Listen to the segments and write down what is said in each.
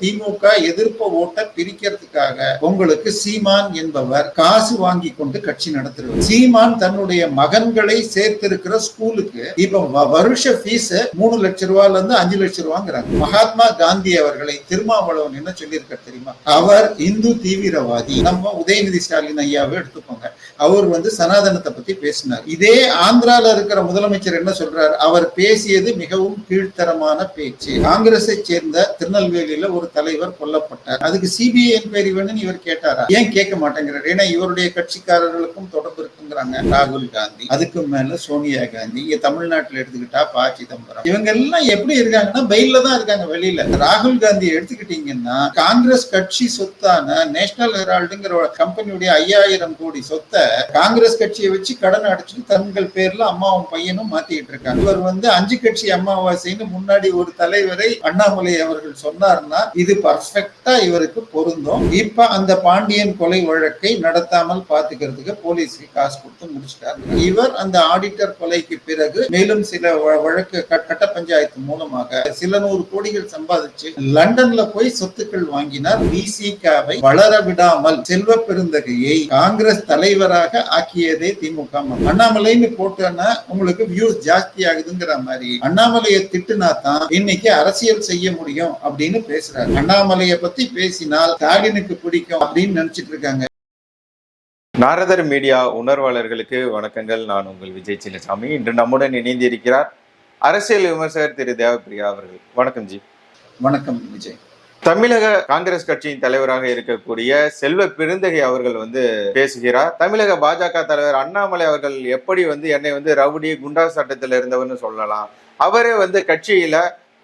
திமுக எதிர்ப்பு ஓட்ட பிரிக்கிறதுக்காக உங்களுக்கு சீமான் என்பவர் காசு வாங்கி கொண்டு கட்சி நடத்துறாரு சீமான் தன்னுடைய மகன்களை சேர்த்திருக்கிற ஸ்கூலுக்கு இப்ப வருஷ ஃபீஸ் மூணு லட்ச ரூபாயில இருந்து அஞ்சு லட்சம் ரூபாங்கிறாங்க. மகாத்மா காந்தி அவர்களை திருமாவளவன் என்ன சொல்லியிருக்க தெரியுமா? அவர் இந்து தீவிரவாதி. நம்ம உதயநிதி ஸ்டாலின் ஐயாவை எடுத்துக்கோங்க. அவர் வந்து சனாதனத்தை பத்தி பேசினார். இதே ஆந்திரால இருக்கிற முதலமைச்சர் என்ன சொல்றார்? அவர் பேசியது மிகவும் கீழ்த்தரமான பேச்சு. காங்கிரஸை சேர்ந்த திருநெல்வேலியில ஒரு தலைவர் கொல்லப்பட்டார். அதுக்கு சிபிஐ என்கொயரி வேணும்னு இவர் கேட்டாரா? ஏன் கேட்க மாட்டேங்கிறார்? ஏன்னா இவருடைய கட்சிக்காரர்களுக்கும் தொடர்பு இருக்குங்கிறாங்க ராகுல் காந்தி. அதுக்கு மேல சோனியா காந்தி இங்க தமிழ்நாட்டுல எடுத்துக்கிட்டா ப சிதம்பரம். இவங்க எல்லாம் எப்படி இருக்காங்கன்னா பெயில தான் இருக்காங்க வெளியில. ராகுல் காந்தி எடுத்துக்கிட்டீங்கன்னா காங்கிரஸ் கட்சி சொத்தான நேஷனல் ஹெரால்டுங்கிற கம்பெனியுடைய ஐயாயிரம் கோடி சொத்தை காங்கிரஸ் கட்சியை வச்சு கடன் அடைச்சிட்டு தங்கள் பேர்ல அம்மாவும் பையனும் மாத்திட்டு இருக்காங்க. இவர் வந்து அஞ்சு கட்சி அமாவாசைன்னு முன்னாடி ஒரு தலைவரை அண்ணாமலை அவர்கள் சொன்னார்னா இது பர்ஃபெக்டா இவருக்கு பொருந்தும். இப்ப அந்த பாண்டியன் கொலை வழக்கை நடத்தாமல் பாத்துக்கிறதுக்கு போலீஸ்க்கு காசு கொடுத்து முடிச்சிட்டார். இவர் அந்த ஆடிட்டர் கொலைக்கு பிறகு மேலும் சில வ- வழக்கு கட்ட பஞ்சாயத்து மூலமாக சில நூறு கோடிகள் சம்பாதிச்சு லண்டன்ல போய் சொத்துக்கள் வாங்கினார். விசிகாவை வளர விடாமல் செல்வ பெருந்தகையை காங்கிரஸ் தலைவராக ஆக்கியதே திமுக. அண்ணாமலைன்னு போட்டோன்னா உங்களுக்கு வியூஸ் ஜாஸ்தி ஆகுதுங்கிற மாதிரி. அண்ணாமலையை திட்டுனா தான் இன்னைக்கு அரசியல் செய்ய முடியும் அப்படின்னு பேசுறாரு. அண்ணாமலையை பத்தி பேசினால் ஸ்டாலினுக்கு பிடிக்கும் அப்படின்னு நினைச்சிட்டு இருக்காங்க. நாரதர் மீடியா உணர்வாளர்களுக்கு வணக்கங்கள். நான் உங்கள் விஜய் சின்னசாமி. இன்று நம்முடன் இணைந்திருக்கிறார் அரசியல் விமர்சகர் திரு தேவப்பிரியா அவர்கள். வணக்கம் ஜி. வணக்கம் விஜய். தமிழக காங்கிரஸ் கட்சியின் தலைவராக இருக்கக்கூடிய செல்வ பெருந்தகை அவர்கள் வந்து பேசுகிறார். தமிழக பாஜக தலைவர் அண்ணாமலை அவர்கள் எப்படி வந்து என்னை வந்து ரவுடி குண்டா சட்டத்தில் இருந்தவர்னு சொல்லலாம். அவரே வந்து கட்சியில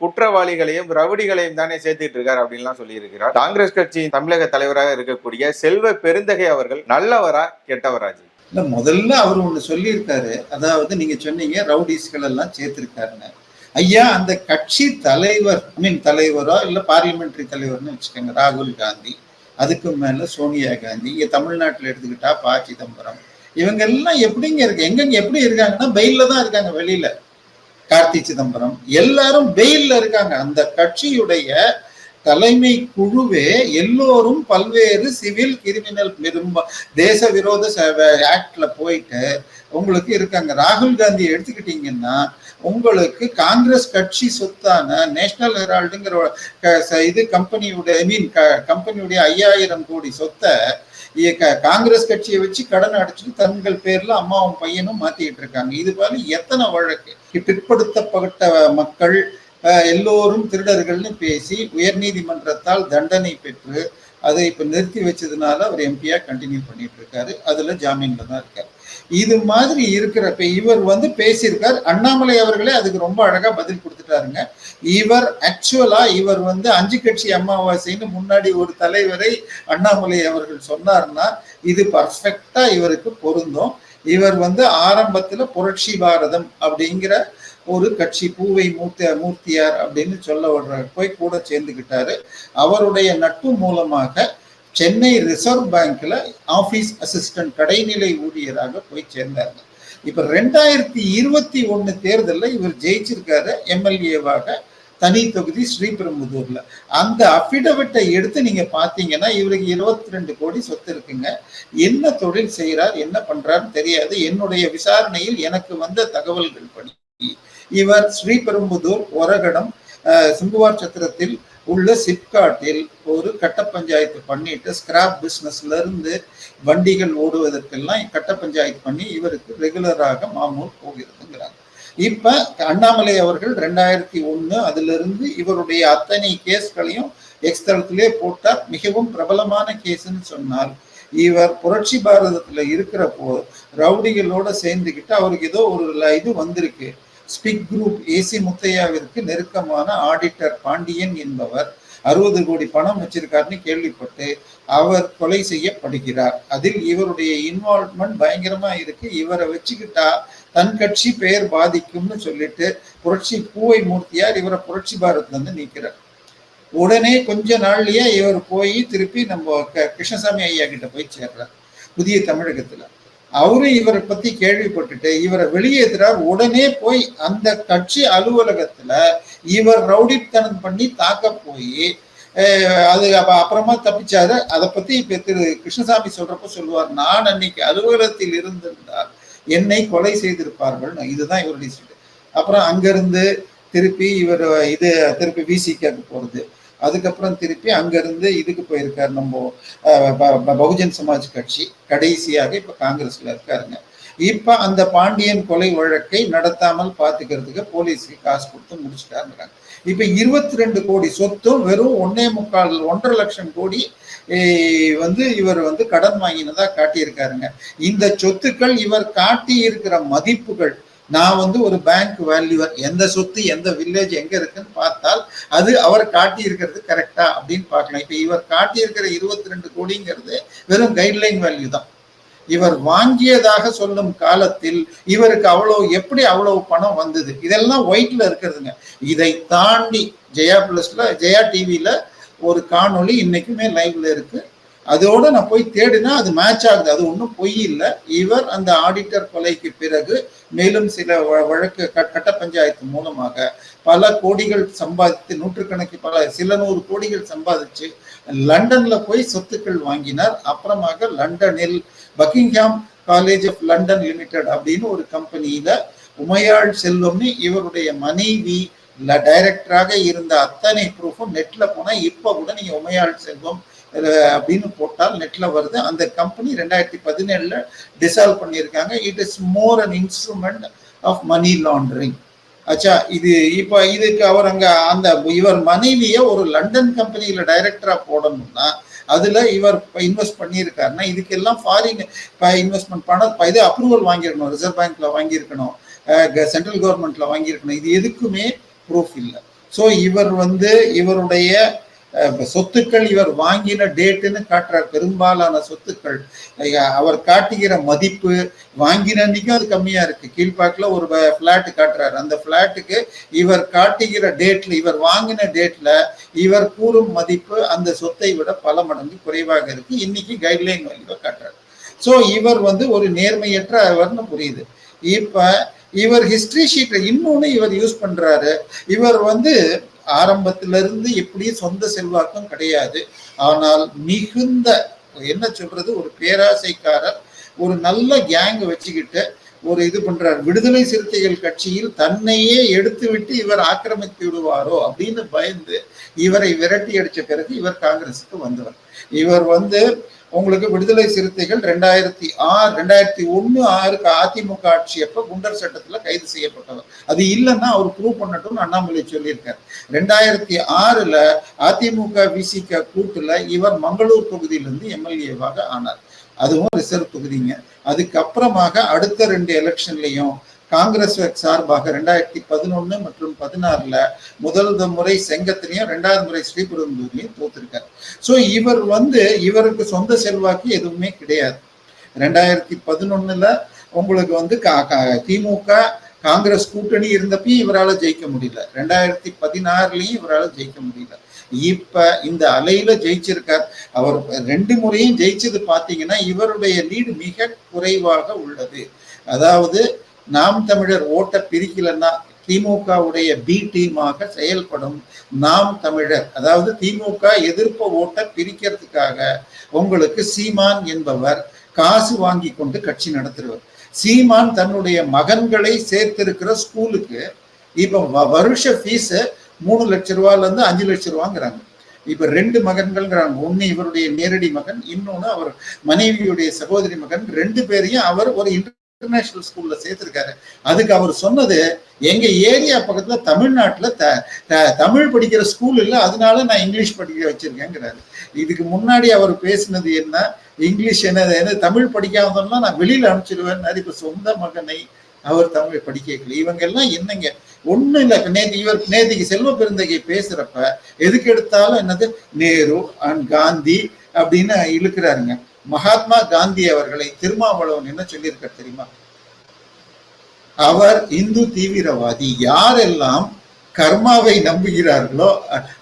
குற்றவாளிகளையும் ரவுடிகளையும் தானே சேர்த்துட்டு இருக்காரு அப்படின்லாம் சொல்லியிருக்கிறார். காங்கிரஸ் கட்சியின் தமிழக தலைவராக இருக்கக்கூடிய செல்வ பெருந்தகை அவர்கள் நல்லவரா கெட்டவராஜி இல்லை முதல்ல அவர் ஒன்று சொல்லியிருக்காரு. அதாவது நீங்கள் சொன்னீங்க ரவுடிஸ்கள் எல்லாம் சேர்த்துருக்காருன்னு. ஐயா அந்த கட்சி தலைவர் ஐ மீன் தலைவரோ இல்லை பார்லிமெண்ட்ரி தலைவர்னு வச்சுக்கோங்க ராகுல் காந்தி அதுக்கு மேலே சோனியா காந்தி இங்கே தமிழ்நாட்டில் எடுத்துக்கிட்டா ப. சிதம்பரம். இவங்க எல்லாம் எப்படிங்க இருக்கு எங்கெங்க எப்படி இருக்காங்கன்னா பெயில்ல தான் இருக்காங்க வெளியில. கார்த்தி சிதம்பரம் எல்லாரும் வெயில்ல இருக்காங்க. அந்த கட்சியுடைய தலைமை குழுவே எல்லோரும் பல்வேறு சிவில் கிரிமினல் பெரும்ப தேச விரோத ஆக்ட்ல போயிட்டு உங்களுக்கு இருக்காங்க. ராகுல் காந்தி எடுத்துக்கிட்டீங்கன்னா உங்களுக்கு காங்கிரஸ் கட்சி சொத்தான நேஷனல் ஹெரால்டுங்கிற ஒரு க- இது கம்பெனியுடைய ஐ மீன் கம்பெனியுடைய ஐயாயிரம் கோடி சொத்தை காங்கிரஸ் கட்சியை வச்சு கடன் அடைச்சிட்டு தங்கள் பேர்ல அம்மாவும் பையனும் மாத்திட்டு இருக்காங்க. இது போல எத்தனை வழக்கு. பிற்படுத்தப்பட்ட மக்கள் எல்லோரும் திருடர்கள்னு பேசி உயர்நீதிமன்றத்தால் தண்டனை பெற்று அதை இப்ப நிறுத்தி வச்சதுனால அவர் எம்பியா கண்டினியூ பண்ணிட்டு இருக்காரு. அதுல ஜாமீன்ல தான் இருக்காரு. இது மாதிரி இருக்கிறப்ப இவர் வந்து பேசியிருக்கார். அண்ணாமலை அவர்களே அதுக்கு ரொம்ப அழகா பதில் கொடுத்துட்டாருங்க. இவர் ஆக்சுவலா இவர் வந்து அஞ்சு கட்சி அமாவாசைன்னு முன்னாடி ஒரு தலைவரை அண்ணாமலை அவர்கள் சொன்னார்னா இது பர்ஃபெக்டா இவருக்கு பொருந்தும். இவர் வந்து ஆரம்பத்துல புரட்சி பாரதம் அப்படிங்கிற ஒரு கட்சி பூவை மூர்த்தி மூர்த்தியார் அப்படின்னு சொல்ல வர்ற போய் கூட சேர்ந்துக்கிட்டாரு அவருடைய நட்பு மூலமாக சென்னை ரிசர்வ் பேங்க்ல ஆபீஸ் அசிஸ்டன்ட் கடைநிலை ஊழியராக போய் சேர்ந்தாங்க இப்ப ரெண்டாயிரத்தி இருபத்தி ஒன்னு தேர்தலில் இவர் ஜெயிச்சிருக்காரு எம்எல்ஏவாக தனி தொகுதி ஸ்ரீபெரும்புதூர்ல. அந்த அபிடவிட்டை எடுத்து நீங்க பாத்தீங்கன்னா இவருக்கு இருபத்தி ரெண்டு கோடி சொத்து இருக்குங்க. என்ன தொழில் செய்யறார் என்ன பண்றாருன்னு தெரியாது. என்னுடைய விசாரணையில் எனக்கு வந்த தகவல்கள் படி இவர் ஸ்ரீபெரும்புதூர் ஒரகடம் சிம்புவார் சிங்குவார் சத்திரத்தில் உள்ள சிப்காட்டில் ஒரு கட்ட பஞ்சாயத்து பண்ணிட்டு ஸ்கிராப் பிஸ்னஸ்ல இருந்து வண்டிகள் ஓடுவதற்கெல்லாம் கட்ட பஞ்சாயத்து பண்ணி இவருக்கு ரெகுலராக மாமூல் போகிறதுங்கிறாங்க. இப்ப அண்ணாமலை அவர்கள் ரெண்டாயிரத்தி ஒண்ணு அதுல இருந்து இவருடைய அத்தனை கேஸ்களையும் எக்ஸ்தலத்திலே போட்டார். மிகவும் பிரபலமான கேஸ்ன்னு சொன்னார் இவர் புரட்சி பாரதத்துல இருக்கிறப்போ ரவுடிகளோட சேர்ந்துக்கிட்டு அவருக்கு ஏதோ ஒரு இது வந்திருக்கு. ஸ்பிக் குரூப் ஏசி முத்தையாவிற்கு நெருக்கமான ஆடிட்டர் பாண்டியன் என்பவர் அறுபது கோடி பணம் வச்சிருக்காருன்னு கேள்விப்பட்டு அவர் கொலை செய்யப்படுகிறார். அதில் இவருடைய இன்வால்வ்மெண்ட் பயங்கரமா இருக்கு. இவரை வச்சுக்கிட்டா தன் கட்சி பெயர் பாதிக்கும்னு சொல்லிட்டு புரட்சி பூவை மூர்த்தியார் இவரை புரட்சி பாரத்ல இருந்து நீக்கிறார். உடனே கொஞ்ச நாள்லயே இவர் போய் திருப்பி நம்ம க- கிருஷ்ணசாமி ஐயா கிட்ட போய் சேர்றார். புதிய தமிழகத்துல. அவரும் இவரை பத்தி கேள்விப்பட்டுட்டு இவரை வெளியேற்றுறார் உடனே போய் அந்த கட்சி அலுவலகத்துல இவர் ரவுடித்தனம் பண்ணி தாக்க போய் அது அப்புறமா தப்பிச்சாரு. அதை பத்தி இப்ப திரு கிருஷ்ணசாமி சொல்றப்ப சொல்லுவார் நான் அன்னைக்கு அலுவலகத்தில் இருந்திருந்தால் என்னை கொலை செய்திருப்பார்கள். இதுதான் இவருடைய அப்புறம் அங்கிருந்து திருப்பி இவர் இது திருப்பி விசிக்கு போறது. அதுக்கப்புறம் திருப்பி அங்கேருந்து இதுக்கு போயிருக்கார் நம்ம ப- ப- பகுஜன் சமாஜ் கட்சி கடைசியாக இப்போ காங்கிரஸ்ல இருக்காருங்க. இப்போ அந்த பாண்டியன் கொலை வழக்கை நடத்தாமல் பார்த்துக்கிறதுக்கு போலீஸ்க்கு காசு கொடுத்து முடிச்சுட்டாருங்கிறாங்க. இப்போ இருபத்தி ரெண்டு கோடி சொத்தும் வெறும் ஒன்னே முக்கால் ஒன்றரை லட்சம் கோடி வந்து இவர் வந்து கடன் வாங்கினதா காட்டியிருக்காருங்க. இந்த சொத்துக்கள் இவர் காட்டி இருக்கிற மதிப்புகள் நான் வந்து ஒரு பேங்க் வேல்யூவர் எந்த சொத்து எந்த வில்லேஜ் எங்க இருக்குன்னு பார்த்தால் அது அவர் காட்டி இருக்கிறது கரெக்டா அப்படின்னு பார்க்கலாம். இப்போ இவர் காட்டி இருக்கிற இருபத்தி ரெண்டு கோடிங்கிறது வெறும் கைட்லைன் வேல்யூ தான். இவர் வாங்கியதாக சொல்லும் காலத்தில் இவருக்கு அவ்வளவு எப்படி அவ்வளவு பணம் வந்தது? இதெல்லாம் ஒயிட்ல இருக்கிறதுங்க. இதை தாண்டி ஜெயா பிளஸ்ல ஜெயா டிவியில ஒரு காணொளி இன்னைக்குமே லைவ்ல இருக்கு. அதோட நான் போய் தேடினா அது மேட்ச் ஆகுது. அது ஒன்றும் பொய் இல்லை. இவர் அந்த ஆடிட்டர் கொலைக்கு பிறகு மேலும் சில வழக்கு க- கட்ட பஞ்சாயத்து மூலமாக பல கோடிகள் சம்பாதித்து நூற்றுக்கணக்கு பல சில நூறு கோடிகள் சம்பாதிச்சு லண்டன்ல போய் சொத்துக்கள் வாங்கினார். அப்புறமாக லண்டனில் Buckingham college of London limited அப்படின்னு ஒரு கம்பெனியில உமையாள் செல்வம்னு இவருடைய மனைவி டைரக்டராக இருந்த அத்தனை ப்ரூஃபும் நெட்ல போனா இப்ப கூட நீங்க உமையாள் செல்வம் அப்படின்னு போட்டால் நெட்ல வருது. அந்த கம்பெனி ரெண்டாயிரத்தி பதினேழுல டிசால்வ் பண்ணியிருக்காங்க. It is more an instrument of money laundering அச்சா இது இப்போ இதுக்கு அவர் அங்கே அந்த இவர் மனைவியை ஒரு லண்டன் கம்பெனியில் டைரக்டரா போடணும்னா அதுல இவர் இப்போ இன்வெஸ்ட் பண்ணியிருக்காருன்னா இதுக்கெல்லாம் ஃபாரின் இப்போ இன்வெஸ்ட்மெண்ட் பண்ண இது அப்ரூவல் வாங்கியிருக்கணும். ரிசர்வ் பேங்க்ல வாங்கியிருக்கணும். சென்ட்ரல் கவர்மெண்ட்ல வாங்கியிருக்கணும். இது எதுக்குமே ப்ரூஃப் இல்லை. ஸோ இவர் வந்து இவருடைய சொத்துக்கள் இவர் வாங்கின டேட்டுன்னு காட்டுறார். பெரும்பாலான சொத்துக்கள். அவர் காட்டுகிற மதிப்பு வாங்கின அன்னைக்கும் அது கம்மியா இருக்கு. கீழ்பாக்கில் ஒரு ஃபிளாட் காட்டுறாரு. அந்த ஃபிளாட்டுக்கு இவர் காட்டுகிற டேட்ல இவர் வாங்கின டேட்ல இவர் கூறும் மதிப்பு அந்த சொத்தை விட பல மடங்கு குறைவாக இருக்கு. இன்னைக்கு கைட்லைன் வேல்யூவை காட்டுறாரு. ஸோ இவர் வந்து ஒரு நேர்மையற்ற அவர்னு புரியுது. இப்போ இவர் ஹிஸ்ட்ரி ஷீட்டை இன்னொன்று இவர் யூஸ் பண்ணுறாரு இவர் வந்து ஆரம்பத்திலிருந்து எப்படியும் சொந்த செல்வாக்கம் கிடையாது. ஆனால் மிகுந்த என்ன சொல்றது ஒரு பேராசைக்காரர் ஒரு நல்ல கேங் வச்சுக்கிட்டு ஒரு இது பண்றார். விடுதலை சிறுத்தைகள் கட்சியில் தன்னையே எடுத்து விட்டு இவர் ஆக்கிரமித்து விடுவாரோ அப்படின்னு பயந்து இவரை விரட்டி அடிச்ச பிறகு இவர் காங்கிரஸுக்கு வந்தவர். இவர் வந்து உங்களுக்கு விடுதலை சிறுத்தைகள் ரெண்டாயிரத்தி ஆறு ரெண்டாயிரத்தி ஒன்று ஆறுக்கு அதிமுக ஆட்சி அப்ப குண்டர் சட்டத்துல கைது செய்யப்பட்டவர். அது இல்லைன்னா அவர் ப்ரூவ் பண்ணட்டும்னு அண்ணாமலை சொல்லியிருக்காரு. ரெண்டாயிரத்தி ஆறுல அதிமுக விசிக கூட்டுல இவர் மங்களூர் தொகுதியிலிருந்து எம்எல்ஏவாக ஆனார். அதுவும் ரிசர்வ் தொகுதிங்க. அதுக்கப்புறமாக அடுத்த ரெண்டு எலெக்ஷன்லயும் காங்கிரஸ் சார்பாக ரெண்டாயிரத்தி பதினொன்னு மற்றும் பதினாறுல முதல் முறை செங்கத்திலையும் ரெண்டாவது முறை ஸ்ரீபெரும்புதூர்லையும் தோத்துருக்காரு. ஸோ இவர் வந்து இவருக்கு சொந்த செல்வாக்கு எதுவுமே கிடையாது. ரெண்டாயிரத்தி பதினொன்னுல உங்களுக்கு வந்து கா- கா- திமுக காங்கிரஸ் கூட்டணி இருந்தப்பயும் இவரால் ஜெயிக்க முடியல. ரெண்டாயிரத்தி பதினாறுலையும் இவரால் ஜெயிக்க முடியல. இப்ப இந்த அலையில ஜெயிச்சிருக்கார். அவர் ரெண்டு முறையும் ஜெயிச்சது பாத்தீங்கன்னா இவருடைய லீடு மிக குறைவாக உள்ளது. அதாவது நாம் தமிழர் ஓட்ட பிரிக்கலன்னா திமுகவுடைய பி டீமாக செயல்படும் நாம் தமிழர். அதாவது திமுக எதிர்ப்பு ஓட்ட பிரிக்கிறதுக்காக உங்களுக்கு சீமான் என்பவர் காசு வாங்கி கொண்டு கட்சி நடத்துறவர். சீமான் தன்னுடைய மகன்களை சேர்த்திருக்கிற ஸ்கூலுக்கு இப்ப வ- வருஷ ஃபீஸ் மூணு லட்ச ரூபால இருந்து அஞ்சு லட்ச ரூபாங்கிறாங்க. இப்ப ரெண்டு மகன்கள்ங்கிறாங்க. ஒன்னு இவருடைய நேரடி மகன் இன்னொன்னு அவர் மனைவியுடைய சகோதரி மகன். ரெண்டு பேரையும் அவர் ஒரு இன்டர்நேஷனல் ஸ்கூல்ல சேர்த்திருக்காரு. அதுக்கு அவர் சொன்னது எங்க ஏரியா பக்கத்துல தமிழ்நாட்டுல த தமிழ் படிக்கிற ஸ்கூல் இல்லை அதனால நான் இங்கிலீஷ் படிக்க வச்சிருக்கேங்கிறாரு. இதுக்கு முன்னாடி அவர் பேசினது என்ன? இங்கிலீஷ் என்ன என்ன தமிழ் படிக்காதவன்னா நான் வெளியில அனுப்பிச்சிடுவேன் இப்ப சொந்த மகனை அவர் தமிழ் படிக்க வைக்கல. இவங்க எல்லாம் என்னங்க? ஒண்ணும் இல்ல. இப்ப இவர் நேத்திக்கு செல்வ பெருந்தகை பேசுறப்ப எதுக்கு எடுத்தாலும் என்னது? நேரு அண்ட் காந்தி அப்படின்னு இழுக்கிறாருங்க. மகாத்மா காந்தி அவர்களை திருமாவளவன் என்ன சொல்லியிருக்க தெரியுமா? அவர் இந்து தீவிரவாதி. யாரெல்லாம் கர்மாவை நம்புகிறார்களோ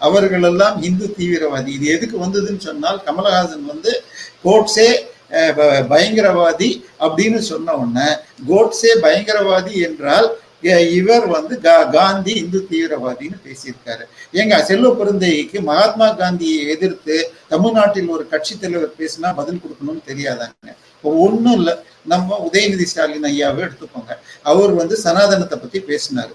அவர்களெல்லாம் இந்து தீவிரவாதி. இது எதுக்கு வந்ததுன்னு சொன்னால் கமலஹாசன் வந்து கோட்ஸே பயங்கரவாதி அப்படின்னு சொன்ன உடனே கோட்ஸே பயங்கரவாதி என்றால் இவர் வந்து கா- காந்தி இந்து தீவிரவாதின்னு பேசியிருக்காரு. ஏங்க செல்வ பெருந்தைக்கு மகாத்மா காந்தியை எதிர்த்து தமிழ்நாட்டில் ஒரு கட்சி தலைவர் பேசினா பதில் கொடுக்கணும்னு தெரியாதாங்க. ஒன்றும் இல்லை. நம்ம உதயநிதி ஸ்டாலின் ஐயாவை எடுத்துக்கோங்க. அவர் வந்து சனாதனத்தை பத்தி பேசினாரு.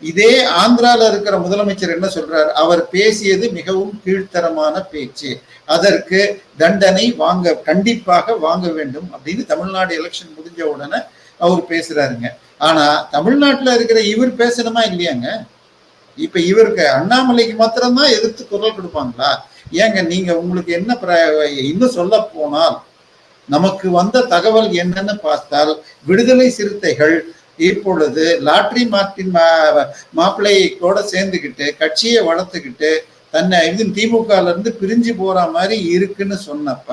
இதே ஆந்திரால இருக்கிற முதலமைச்சர் என்ன சொல்றாரு? அவர் பேசியது மிகவும் கீழ்த்தரமான பேச்சு. அதற்கு தண்டனை வாங்க கண்டிப்பாக வாங்க வேண்டும் அப்படின்னு தமிழ்நாடு எலெக்ஷன் முடிஞ்ச உடனே அவர் பேசுறாருங்க. ஆனா தமிழ்நாட்டுல இருக்கிற இவர் பேசணுமா இல்லையாங்க? இப்ப இவருக்கு அண்ணாமலைக்கு மாத்திரம்தான் எதிர்த்து குரல் கொடுப்பாங்களா? ஏங்க நீங்க உங்களுக்கு என்ன பிர- இன்னும் சொல்ல போனால் நமக்கு வந்த தகவல் என்னன்னு பார்த்தால் விடுதலை சிறுத்தைகள் இப்பொழுது லாட்ரி மார்ட்டின் மா- மாப்பிள்ளை கூட சேர்ந்துக்கிட்டு கட்சியை வளர்த்துக்கிட்டு தன்னை இது திமுகல இருந்து பிரிஞ்சு போற மாதிரி இருக்குன்னு சொன்னப்ப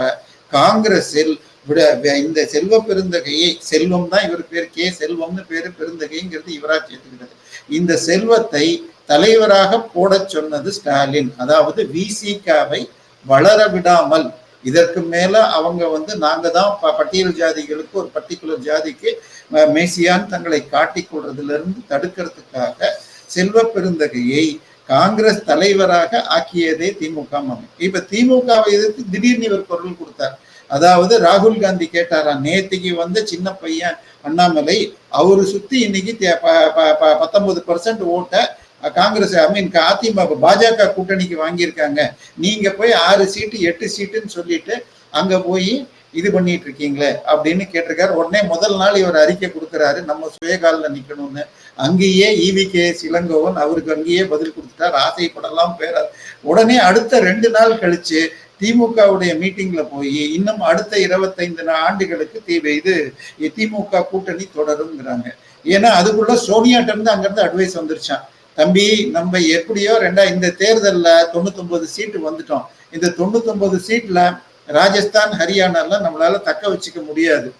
காங்கிரஸில் விட இந்த செல்வ பெருந்தகையை செல்வம் தான் இவர் பேர். கே. செல்வம்னு பேரு பெருந்தகைங்கிறது இவரா சேர்த்துக்கிட்டது. இந்த செல்வத்தை தலைவராக போடச் சொன்னது ஸ்டாலின். அதாவது விசிகாவை வளர விடாமல் இதற்கு மேல அவங்க வந்து நாங்க தான் ப- பட்டியல் ஜாதிகளுக்கு ஒரு பர்டிகுலர் ஜாதிக்கு மேசியான் தங்களை காட்டிக் கொள்றதுல இருந்து தடுக்கிறதுக்காக செல்வ பெருந்தகையை காங்கிரஸ் தலைவராக ஆக்கியதே திமுக மகன். இப்ப திமுகவை எதிர்த்து திடீர்னு இவர் குரல் கொடுத்தார். அதாவது ராகுல் காந்தி கேட்டாரா நேத்திக்கு வந்த சின்ன பையன் அண்ணாமலை அவரு சுத்தி இன்னைக்கு தே- ப- ப- ப- பத்தொன்பது பர்சன்ட் ஓட்ட காங்கிரஸ் ஐ மீன் அதிமுக பாஜக கூட்டணிக்கு வாங்கியிருக்காங்க. நீங்க போய் ஆறு சீட்டு எட்டு சீட்டுன்னு சொல்லிட்டு அங்க போய் இது பண்ணிட்டு இருக்கீங்களே அப்படின்னு கேட்டிருக்காரு. உடனே முதல் நாள் இவர் அறிக்கை கொடுக்குறாரு. நம்ம சுயகாலில் நிற்கணும்னு அங்கேயே இவி கே இளங்கோவன் அவருக்கு அங்கேயே பதில் கொடுத்துட்டார். ஆசைப்படலாம் பேரார் உடனே அடுத்த ரெண்டு நாள் கழிச்சு திமுகவுடைய மீட்டிங்ல போய் இன்னும் அடுத்த இருபத்தைந்து ஆண்டுகளுக்கு தீ- இது திமுக கூட்டணி தொடருங்கிறாங்க ஏன்னா அதுக்குள்ள சோனியாட்ட இருந்து அங்கிருந்து அட்வைஸ் வந்துருச்சான் தம்பி நம்ம எப்படியோ ரெண்டா இந்த தேர்தலில் தொண்ணூத்தொன்பது சீட்டு வந்துட்டோம். இந்த தொண்ணூத்தொன்பது சீட்ல ராஜஸ்தான் ஹரியானால நம்மளால தக்க வச்சுக்க முடியாது.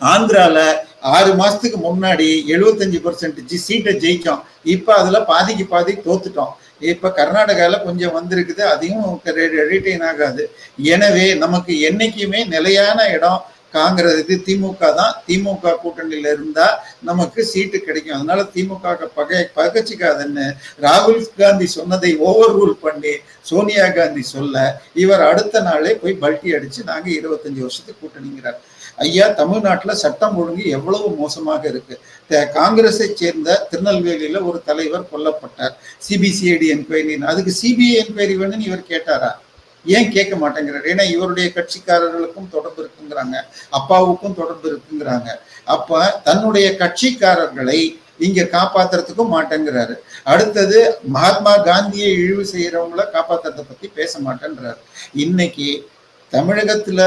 ஆந்திரால ஆறு மாசத்துக்கு முன்னாடி எழுபத்தஞ்சு பர்சன்ட் சீட்டை ஜெயிச்சோம். இப்ப அதுல பாதிக்கு பாதி தோத்துட்டோம். இப்ப கர்நாடகால கொஞ்சம் வந்திருக்குது அதையும் ரீட்டைன் ஆகாது. எனவே நமக்கு என்னைக்குமே நிலையான இடம் காங்கிரஸ் இது திமுக தான். திமுக கூட்டணியில இருந்தா நமக்கு சீட்டு கிடைக்கும். அதனால திமுக பகை பகச்சிக்காதுன்னு ராகுல் காந்தி சொன்னதை ஓவர் ரூல் பண்ணி சோனியா காந்தி சொல்ல இவர் அடுத்த நாளே போய் பல்ட்டி அடிச்சு நாங்க இருபத்தஞ்சு வருஷத்துக்கு கூட்டணிங்கிறார். ஐயா தமிழ்நாட்டில் சட்டம் ஒழுங்கு எவ்வளவு மோசமாக இருக்கு? காங்கிரஸை சேர்ந்த திருநெல்வேலியில ஒரு தலைவர் கொல்லப்பட்டார். சிபிசிஐடி என்கொயரி அதுக்கு சிபிஐ என்கொயரி வேணும்னு இவர் கேட்டாரா? ஏன் கேட்க மாட்டேங்கிறார்? ஏன்னா இவருடைய கட்சிக்காரர்களுக்கும் தொடர்பு இருக்குங்கிறாங்க. அப்பாவுக்கும் தொடர்பு இருக்குங்கிறாங்க. அப்ப தன்னுடைய கட்சிக்காரர்களை இங்க காப்பாத்துறதுக்கும் மாட்டேங்கிறாரு. அடுத்தது மகாத்மா காந்தியை இழிவு செய்யறவங்கள காப்பாத்துறத பத்தி பேச மாட்டேன்றாரு. இன்னைக்கு தமிழகத்துல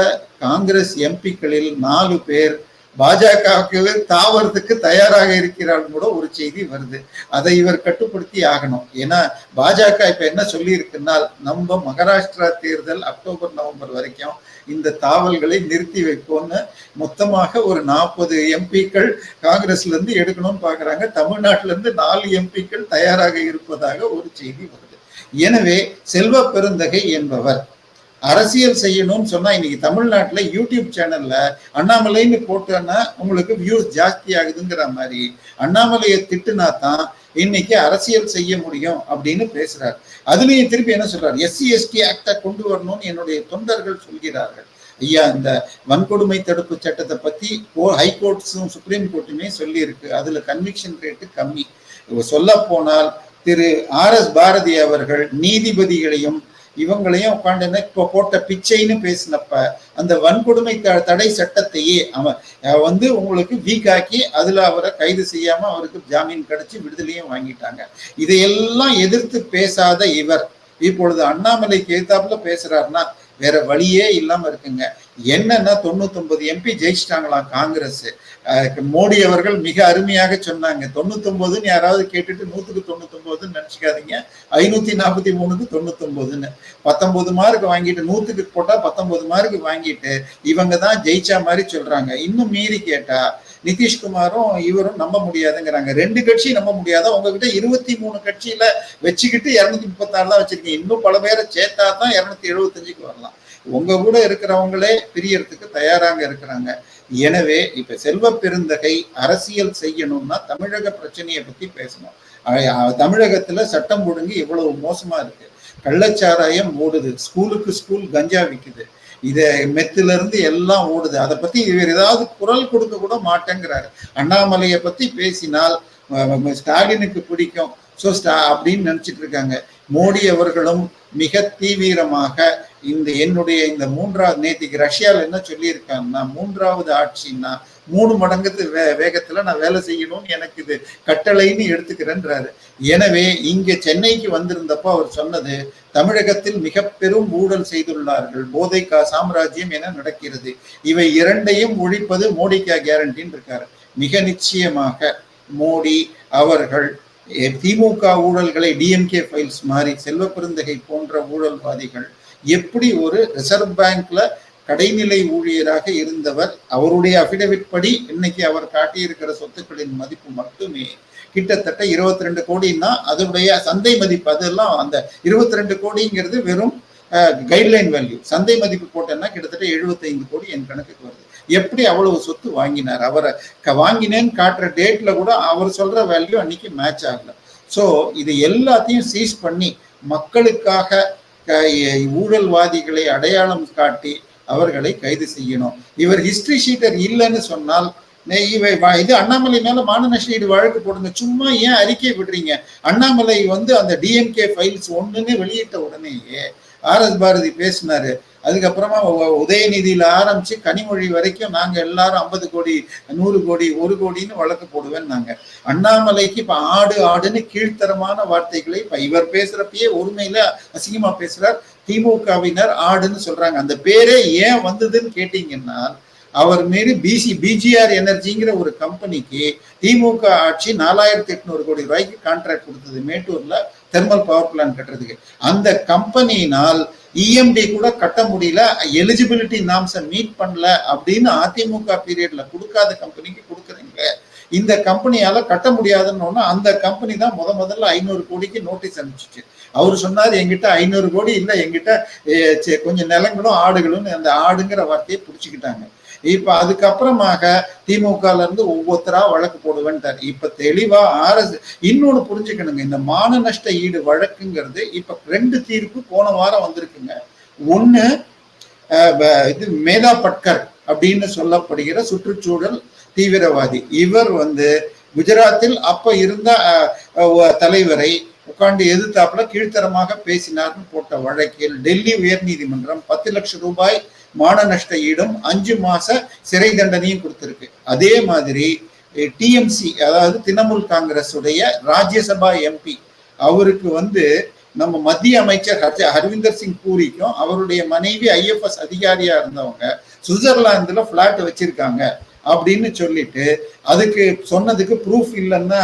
காங்கிரஸ் எம்பிக்களில் நாலு பேர் பாஜகவுக்கு தாவறதுக்கு தயாராக இருக்கிறார் கூட ஒரு செய்தி வருது. அதை இவர் கட்டுப்படுத்தி ஆகணும். ஏன்னா பாஜக இப்ப என்ன சொல்லி இருக்குன்னா நம்ம மகாராஷ்டிரா தேர்தல் அக்டோபர் நவம்பர் வரைக்கும் இந்த தாவல்களை நிறுத்தி வைப்போம்னு மொத்தமாக ஒரு நாற்பது எம்பிக்கள் காங்கிரஸ்ல இருந்து எடுக்கணும்னு பாக்குறாங்க. தமிழ்நாட்டுல இருந்து நாலு எம்பிக்கள் தயாராக இருப்பதாக ஒரு செய்தி வருது. எனவே செல்வ பெருந்தகை என்பவர் அரசியல் செய்யணும்னு சொன்னா இன்னைக்கு தமிழ்நாட்டுல யூடியூப் சேனல்ல அண்ணாமலைன்னு போட்டோன்னா உங்களுக்கு வியூஸ் ஜாஸ்தி ஆகுதுங்கிற மாதிரி அண்ணாமலையை திட்டுனா தான் இன்னைக்கு அரசியல் செய்ய முடியும் அப்படின்னு பேசுறாரு. அதுலயும் திருப்பி என்ன சொல்றாரு? எஸ்சி எஸ்டி ஆக்டை கொண்டு வரணும்னு என்னுடைய தொண்டர்கள் சொல்கிறார்கள். ஐயா இந்த வன்கொடுமை தடுப்பு சட்டத்தை பத்தி ஹைகோர்ட்ஸும் சுப்ரீம் கோர்ட்டுமே சொல்லி இருக்கு அதுல கன்விக்ஷன் ரேட்டு கம்மி. சொல்ல போனால் திரு ஆர் எஸ் பாரதி அவர்கள் நீதிபதிகளையும் இவங்களையும் உட்காந்து இப்போ போட்ட பிச்சைன்னு பேசினப்ப அந்த வன்கொடுமை த- தடை சட்டத்தையே அவன் வந்து உங்களுக்கு வீக் ஆக்கி அதுல அவரை கைது செய்யாம அவருக்கு ஜாமீன் கிடைச்சி விடுதலையும் வாங்கிட்டாங்க. இதையெல்லாம் எதிர்த்து பேசாத இவர். இப்பொழுது அண்ணாமலைக்கு எதிர்த்தாப்புல பேசுறாருன்னா வேற வழியே இல்லாம இருக்குங்க. என்னன்னா தொண்ணூத்தொன்பது எம்பி ஜெயிச்சிட்டாங்களாம் காங்கிரஸ். மோடி அவர்கள் மிக அருமையாக சொன்னாங்க. தொண்ணூத்தொன்பதுன்னு யாராவது கேட்டுட்டு நூத்துக்கு தொண்ணூத்தொன்பதுன்னு நினைச்சுக்காதீங்க. ஐநூத்தி நாற்பத்தி மூணுக்கு தொண்ணூத்தொன்பதுன்னு பத்தொன்பது மார்க் வாங்கிட்டு நூத்துக்கு போட்டா பத்தொன்பது மார்க் வாங்கிட்டு இவங்க தான் ஜெயிச்சா மாதிரி சொல்றாங்க. இன்னும் மீறி கேட்டா நிதிஷ்குமாரும் இவரும் நம்ப முடியாதுங்கிறாங்க. ரெண்டு கட்சி நம்ப முடியாதா? உங்ககிட்ட இருபத்தி மூணு கட்சியில வச்சுக்கிட்டு இருநூத்தி முப்பத்தாறு தான் வச்சிருக்கீங்க. இன்னும் பல பேரை சேர்த்தா தான் இருநூத்தி எழுபத்தஞ்சுக்கு வரலாம். உங்க கூட இருக்கிறவங்களே பிரியறதுக்கு தயாராக இருக்கிறாங்க. எனவே இப்ப செல்வ பெருந்தகை அரசியல் செய்யணும்னா தமிழக பிரச்சனையை பத்தி பேசணும். தமிழகத்துல சட்டம் ஒழுங்கு இவ்வளவு மோசமா இருக்கு. கள்ளச்சாராயம் ஓடுது. ஸ்கூலுக்கு ஸ்கூல் கஞ்சா விற்குது இத மெத்துல இருந்து எல்லாம் ஓடுது. அதை பத்தி இவர் ஏதாவது குரல் கொடுக்க கூட மாட்டேங்கிறாரு. அண்ணாமலையை பத்தி பேசினால் ஸ்டாலினுக்கு பிடிக்கும். ஸோ ஸ்டா அப்படின்னு நினைச்சிட்டு இருக்காங்க. மோடி அவர்களும் மிக தீவிரமாக இந்த என்னுடைய இந்த மூன்றாவது நேத்திக்கு ரஷ்யால என்ன சொல்லியிருக்காங்கன்னா மூன்றாவது ஆட்சின்னா மூணு மடங்கு வே வேகத்துல நான் வேலை செய்யணும்னு எனக்கு இது கட்டளைன்னு எடுத்துக்கிறேன்றாரு. எனவே இங்க சென்னைக்கு வந்திருந்தப்போ அவர் சொன்னது தமிழகத்தில் மிக பெரும் ஊழல் செய்துள்ளார்கள். போதை கா சாம்ராஜ்யம் என நடக்கிறது. இவை இரண்டையும் ஒழிப்பது மோடிக்கா கேரண்டின்னு இருக்காரு. மிக நிச்சயமாக மோடி அவர்கள் திமுக ஊழல்களை டிஎம்கே ஃபைல்ஸ் மாதிரி செல்வ பெருந்தகை போன்ற ஊழல்வாதிகள் எப்படி ஒரு ரிசர்வ் பேங்க்ல கடைநிலை ஊழியராக இருந்தவர் அவருடைய அபிடவிட் படி இன்னைக்கு அவர் காட்டியிருக்கிற சொத்துக்களின் மதிப்பு மட்டுமே. கிட்டத்தட்ட இருபத்தி ரெண்டு கோடின்னா அதனுடைய சந்தை மதிப்பு அதெல்லாம் அந்த இருபத்தி ரெண்டு கோடிங்கிறது வெறும் கைட்லைன் வேல்யூ சந்தை மதிப்பு போட்டேன்னா கிட்டத்தட்ட 75 கோடி என் கணக்குக்கு வருது. எப்படி அவ்வளவு சொத்து வாங்கினார்? அவரை வாங்கினேன்னு காட்டுற டேட்ல கூட அவர் சொல்ற வேல்யூ அன்னைக்கு மேட்ச் ஆகல. ஸோ இது எல்லாத்தையும் சீஸ் பண்ணி மக்களுக்காக ஊழல்வாதிகளை அடையாளம் காட்டி அவர்களை கைது செய்யணும். இவர் ஹிஸ்டரி ஷீட்டர் இல்லைன்னு சொன்னால் இவை இது அண்ணாமலை மேல மான வழக்கு போடுங்க. சும்மா ஏன் அறிக்கை விடுறீங்க? அண்ணாமலை வந்து அந்த டிஎம்கே ஃபைல்ஸ் ஒண்ணுன்னு வெளியிட்ட உடனேயே ஆர் எஸ் பாரதி பேசினாரு. அதுக்கப்புறமா உதயநிதியில ஆரம்பிச்சு கனிமொழி வரைக்கும் நாங்க எல்லாரும் ஐம்பது கோடி நூறு கோடி ஒரு கோடின்னு வழக்கு போடுவேன் நாங்க. அண்ணாமலைக்கு இப்ப ஆடு ஆடுன்னு கீழ்த்தரமான வார்த்தைகளை இப்ப இவர் பேசுறப்பயே உரிமையில அசிங்கமா பேசுறார். திமுகவினர் ஆடுன்னு சொல்றாங்க. அந்த பேரே ஏன் வந்ததுன்னு கேட்டீங்கன்னா அவர் மீது பிசி பிஜிஆர் எனர்ஜிங்கிற ஒரு கம்பெனிக்கு திமுக ஆட்சி நாலாயிரத்தி எட்நூறு கோடி ரூபாய்க்கு கான்ட்ராக்ட் கொடுத்தது மேட்டூர்ல தெர்மல் பவர் பிளான்ட் கட்டுறதுக்கு. அந்த கம்பெனியினால் இஎம்டி கூட கட்ட முடியல. எலிஜிபிலிட்டி நாம்ஸை மீட் பண்ணல அப்படின்னு அதிமுக பீரியட்ல கொடுக்காத கம்பெனிக்கு கொடுக்குறீங்க. இந்த கம்பெனியால கட்ட முடியாதுன்னு அந்த கம்பெனி தான் முத முதல்ல ஐநூறு கோடிக்கு நோட்டீஸ் அனுப்பிச்சிச்சு. அவர் சொன்னார் எங்கிட்ட ஐநூறு கோடி இல்லை எங்கிட்ட சே- கொஞ்சம் நிலங்களும் ஆடுகளும் அந்த ஆடுங்கிற வார்த்தையை பிடிச்சிக்கிட்டாங்க. இப்ப அதுக்கப்புறமாக திமுகல இருந்து ஒவ்வொருத்தரா வழக்கு போடுவேன்ட்டார். இப்ப தெளிவா ஆர்எஸ் இன்னொன்னு புரிஞ்சுக்கணுங்க. இந்த மான நஷ்ட ஈடு வழக்குங்கிறது இப்ப ரெண்டு தீர்ப்பு போன வாரம் வந்திருக்குங்க. ஒண்ணு அஹ், இது மேதா பட்கர் அப்படின்னு சொல்லப்படுகிற சுற்றுச்சூழல் தீவிரவாதி. இவர் வந்து குஜராத்தில் அப்ப இருந்த தலைவரை உட்காந்து எதிர்த்தாப்புல கீழ்த்தரமாக பேசினார்னு போட்ட வழக்கில் டெல்லி உயர்நீதிமன்றம் பத்து லட்சம் ரூபாய் மான நஷ்ட ஈடும் அஞ்சு மாச சிறை தண்டனையும் கொடுத்திருக்கு. அதே மாதிரி டிஎம்சி அதாவது திரிணாமுல் காங்கிரஸ் உடைய ராஜ்யசபா எம்பி அவருக்கு வந்து நம்ம மத்திய அமைச்சர் ஹர்ஜ- ஹர்விந்தர் சிங் பூரிக்கும் அவருடைய மனைவி ஐஎஃப்எஸ் அதிகாரியா இருந்தவங்க சுவிட்சர்லாந்துல பிளாட் வச்சிருக்காங்க அப்படின்னு சொல்லிட்டு அதுக்கு சொன்னதுக்கு ப்ரூஃப் இல்லைன்னா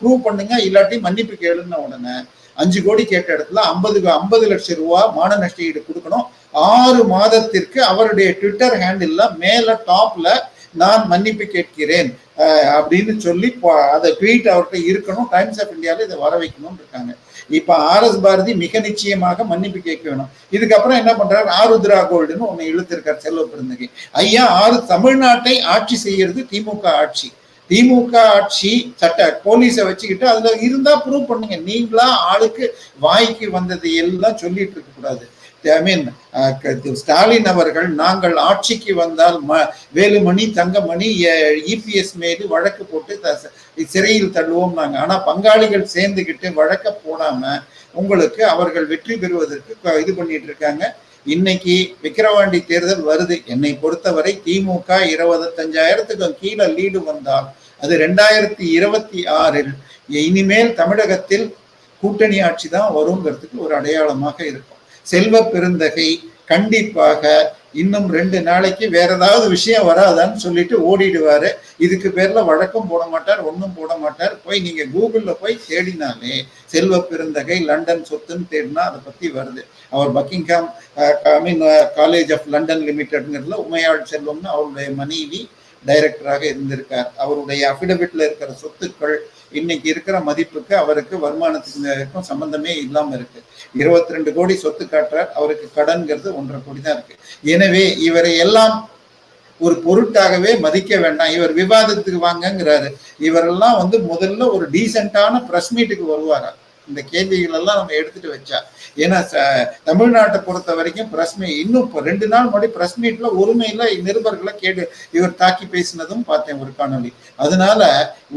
ப்ரூவ் பண்ணுங்க இல்லாட்டி மன்னிப்பு கேளுன்ன உடனே அஞ்சு கோடி கேட்ட இடத்துல ஐம்பது ஐம்பது லட்சம் ரூபா மான நஷ்ட ஈடு கொடுக்கணும். ஆறு மாதத்திற்கு அவருடைய ட்விட்டர் ஹேண்டில் மேல டாப்ல நான் மன்னிப்பு கேட்கிறேன் அப்படின்னு சொல்லி போ- அதை ட்வீட் அவர்கிட்ட இருக்கணும். டைம்ஸ் ஆஃப் இந்தியாவில் இதை வர வைக்கணும்னு இருக்காங்க. இப்போ ஆர் எஸ் பாரதி மிக நிச்சயமாக மன்னிப்பு கேட்க வேணும். இதுக்கப்புறம் என்ன பண்றாரு? ஆருத்ரா கோல்டுன்னு ஒன்று இழுத்திருக்கார் செல்வ பெருந்தகை. ஐயா ஆறு தமிழ்நாட்டை ஆட்சி செய்யறது திமுக ஆட்சி. திமுக ஆட்சி சட்ட போலீஸை வச்சுக்கிட்டு அதுல இருந்தா ப்ரூவ் பண்ணுங்க. நீங்களா ஆளுக்கு வாய்க்கு வந்தது எல்லாம் சொல்லிட்டு இருக்க கூடாது ஐ மீன் uh, ஸ்டாலின் அவர்கள் நாங்கள் ஆட்சிக்கு வந்தால் ம வேலுமணி தங்கமணி இபிஎஸ் மீது வழக்கு போட்டு த- சிறையில் தள்ளுவோம் நாங்கள் ஆனால் பங்காளிகள் சேர்ந்துக்கிட்டு வழக்க போடாம உங்களுக்கு அவர்கள் வெற்றி பெறுவதற்கு இது பண்ணிட்டு இருக்காங்க. இன்னைக்கு விக்கிரவாண்டி தேர்தல் வருது. என்னை பொறுத்தவரை திமுக இருபத்தஞ்சாயிரத்துக்கும் கீழே லீடு வந்தால் அது ரெண்டாயிரத்தி இருபத்தி ஆறில் இனிமேல் தமிழகத்தில் கூட்டணி ஆட்சி தான் வருங்கிறதுக்கு ஒரு அடையாளமாக இருக்கும். செல்வ பெருந்தகை கண்டிப்பாக இன்னும் ரெண்டு நாளைக்கு வேற ஏதாவது விஷயம் வராதான்னு சொல்லிட்டு ஓடிடுவாரு. இதுக்கு பேர்ல வழக்கம் போட மாட்டார் ஒன்றும் போட மாட்டார். போய் நீங்க கூகுள்ல போய் தேடினாலே செல்வ பெருந்தகை லண்டன் சொத்துன்னு தேடினா அதை பத்தி வருது. அவர் Buckingham I mean college of London லிமிடெட்ங்கிறதுல Umayal செல்வம்னு அவருடைய மனைவி டைரக்டராக இருந்திருக்கார். அவருடைய அபிடவிட்ல இருக்கிற சொத்துக்கள் இன்னைக்கு இருக்கிற மதிப்புக்கு அவருக்கு வருமானத்துக்கும் சம்பந்தமே இல்லாம இருக்கு. இருபத்தி ரெண்டு கோடி சொத்து காட்டுறார். அவருக்கு கடன்கிறது ஒன்றரை கோடி தான் இருக்கு. எனவே இவரை எல்லாம் ஒரு பொருட்டாகவே மதிக்க வேண்டாம். இவர் விவாதத்துக்கு வாங்கங்கிறாரு. இவரெல்லாம் வந்து முதல்ல ஒரு டீசென்டான பிரஸ் மீட்டுக்கு வருவாரா? இந்த கேள்விகள் எல்லாம் நம்ம எடுத்துட்டு வச்சா. ஏன்னா தமிழ்நாட்டை பொறுத்த வரைக்கும் பிரஸ் மீ இன்னும் இப்போ ரெண்டு நாள் முன்னாடி பிரஸ் மீட்ல ஒருமையில நிருபர்களை கேடு இவர் தாக்கி பேசினதும் பார்த்தேன் ஒரு காணொலி அதனால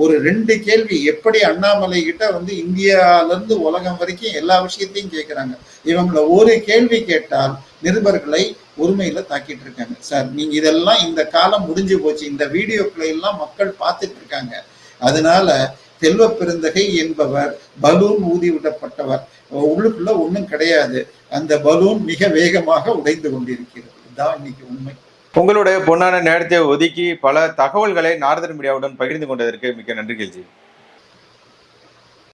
ஒரு ரெண்டு கேள்வி எப்படி அண்ணாமலை கிட்ட வந்து இந்தியால இருந்து உலகம் வரைக்கும் எல்லா விஷயத்தையும் கேட்கிறாங்க இவங்கள ஒரு கேள்வி கேட்டால் நிருபர்களை ஒருமையில தாக்கிட்டு இருக்காங்க. சார் நீங்க இதெல்லாம் இந்த காலம் முடிஞ்சு போச்சு. இந்த வீடியோக்களை எல்லாம் மக்கள் பார்த்துட்டு இருக்காங்க. அதனால செல்வ பெருந்தகை என்பவர் பலூன் ஊதி விடப்பட்டவர். உள்ளுக்குள்ள ஒன்றும் கிடையாது. அந்த பலூன் மிக வேகமாக உடைந்து கொண்டிருக்கிறது. இதுதான் இன்னைக்கு உண்மை. உங்களுடைய பொன்னான நேரத்தை ஒதுக்கி பல தகவல்களை நாரதன் மீடியாவுடன் பகிர்ந்து கொண்டதற்கு மிக்க நன்றி கேள்வி